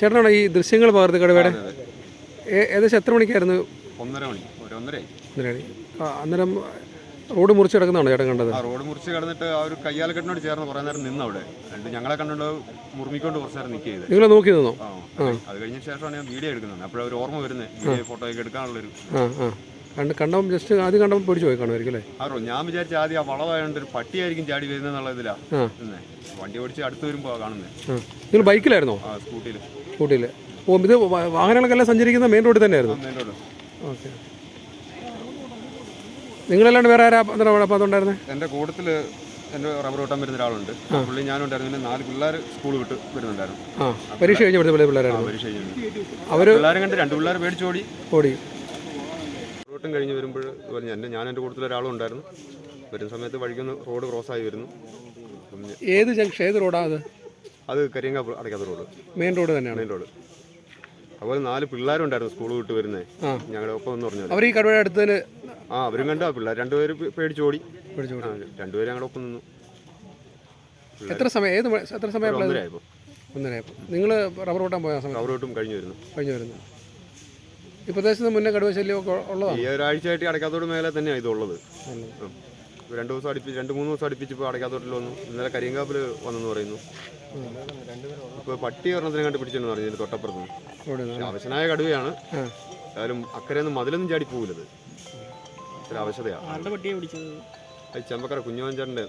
ചേട്ടനാണോ ഈ ദൃശ്യങ്ങൾ പകർത്തി കടുവയുടെ ഏകദേശം എത്ര മണിക്കായിരുന്നു? ഒന്നര മണി. ഒന്നര മണി. അന്നേരം റോഡ് മുറിച്ച് കിടക്കുന്നതാണോ ചേട്ടൻ കണ്ടത്? റോഡ് മുറിച്ച് കിടന്നിട്ട് ആ ഒരു കയ്യാലക്കെട്ടിനോട് ചേർന്ന് കുറേ നേരം നിന്ന് അവിടെ രണ്ട് ഞങ്ങളെ കണ്ടുകൊണ്ട് മുറുമിക്കൊണ്ട് കുറച്ച് നേരം നിൽക്കുക ചെയ്ത് നിങ്ങൾ നോക്കി നിന്നോ? അത് കഴിഞ്ഞ ശേഷമാണ് ഞാൻ വീഡിയോ എടുക്കുന്നത്. അപ്പോഴൊരു ഓർമ്മ വരുന്നത്. വീഡിയോ ഫോട്ടോ ഒക്കെ എടുക്കാനുള്ളൊരു കണ്ട് കണ്ടപ്പോൾ ജസ്റ്റ് ആദ്യം കണ്ടപ്പോൾ പേടിച്ച് പോയി കാണുമായിരിക്കും അല്ലേ? അറോ ഞാൻ വിചാരിച്ച ആദ്യം ആ വളവായതുകൊണ്ട് ഒരു പട്ടിയായിരിക്കും ചാടി വരുന്നത് എന്നുള്ള ആ. നിന്നെ വണ്ടി ഓടിച്ച് അടുത്ത് വരുമ്പോൾ കാണുന്നത് ആ. നിങ്ങൾ ബൈക്കിലായിരുന്നോ? ആ സ്കൂട്ടിയിൽ സ്കൂട്ടിയിൽ ഓ ഇത് വാ- വാഹനങ്ങളൊക്കെ സഞ്ചരിക്കുന്ന മെയിൻ റോഡിൽ തന്നെയായിരുന്നു? ഓക്കെ. നിങ്ങളല്ലാണ്ട് വേറെ ആരാ അന്നേരം അവിടെ അപ്പോൾ അതുണ്ടായിരുന്നേ? എന്റെ കൂട്ടത്തിൽ എന്റെ റബ്ബർ വെട്ടാൻ വരുന്ന ഒരാളുണ്ട്. പുള്ളി ഞാനുണ്ടായിരുന്നു പിന്നെ നാല് പിള്ളേർ സ്കൂൾ വിട്ട് വരുന്നുണ്ടായിരുന്നു. ആ പരീക്ഷ കഴിഞ്ഞ് ആ പിള്ളേരായിരുന്നു? പരീക്ഷ കഴിഞ്ഞു. അവർ പിള്ളേരെ കണ്ട് രണ്ട് പിള്ളേർ പേടിച്ചോടി ഓടി. റോട്ടും കഴിഞ്ഞ് വരുമ്പോൾ ഇതുപോലെ എന്റെ ഞാൻ എന്റെ കൂട്ടത്തിൽ ഒരാളും ഉണ്ടായിരുന്നു. വരുന്ന സമയത്ത് വഴിക്കൊന്ന് റോഡ് ക്രോസ് ആയി വരുന്നു. ഏത് ജംഗ്ഷൻ ഏത് റോഡാണ് അത്? അത് കരിയങ്ക അടയ്ക്കാത്ത റോഡ് മെയിൻ റോഡ് തന്നെയാണ്. മെയിൻ റോഡ് അതുപോലെ നാല് പിള്ളേരുണ്ടായിരുന്നു സ്കൂൾ വിട്ട് വരുന്നത്. ഞങ്ങളുടെ ഒപ്പം എന്ന് പറഞ്ഞാൽ അവർ ഈ കടുവയുടെ അടുത്ത് ആ അവരും കണ്ടു. ആ പിള്ളേർ രണ്ടുപേര് പേടിച്ചോടി രണ്ടുപേരും ഞങ്ങളുടെ ഒപ്പം നിന്നു. എത്ര സമയം ഏത് എത്ര സമയം ഒന്നരയായപ്പോൾ ഒന്നരയായപ്പോൾ നിങ്ങൾ റബ്ബർ വെട്ടാൻ പോയ സമയം റബ്ബർ വെട്ടും കഴിഞ്ഞു വരുന്നു. കഴിഞ്ഞു വരുന്നു. ഈ പ്രദേശത്ത് മുന്നേ കടുവ ശല്യമൊക്കെ ഉള്ളതാണ്. ഈ ഒരാഴ്ചയായിട്ട് അടയ്ക്കാത്തോട് മേലെ തന്നെയാണ് ഇതുള്ളത് രണ്ട് ദിവസം അടുപ്പിച്ച് രണ്ട് മൂന്ന് ദിവസം അടുപ്പിച്ച് ഇപ്പോൾ അടയ്ക്കാത്തോട്ടിൽ വന്നു. ഇന്നലെ കരിയങ്കാപ്പിൽ വന്നെന്ന് പറയുന്നു. ഇപ്പോൾ പട്ടി ഒരെണ്ണത്തിനെ കണ്ട് പിടിച്ചെന്ന് പറഞ്ഞു ഇതിന്റെ തൊട്ടപ്പുറത്ത് നിന്ന്. അവശനായ കടുവയാണ്. എന്തായാലും ഏതായാലും അക്കരെ നിന്ന് മതിലൊന്നും ചാടി പോകില്ലത് പിടിച്ചത്? അത് ചെമ്പക്കര കുഞ്ഞുവഞ്ചാറിന്റെ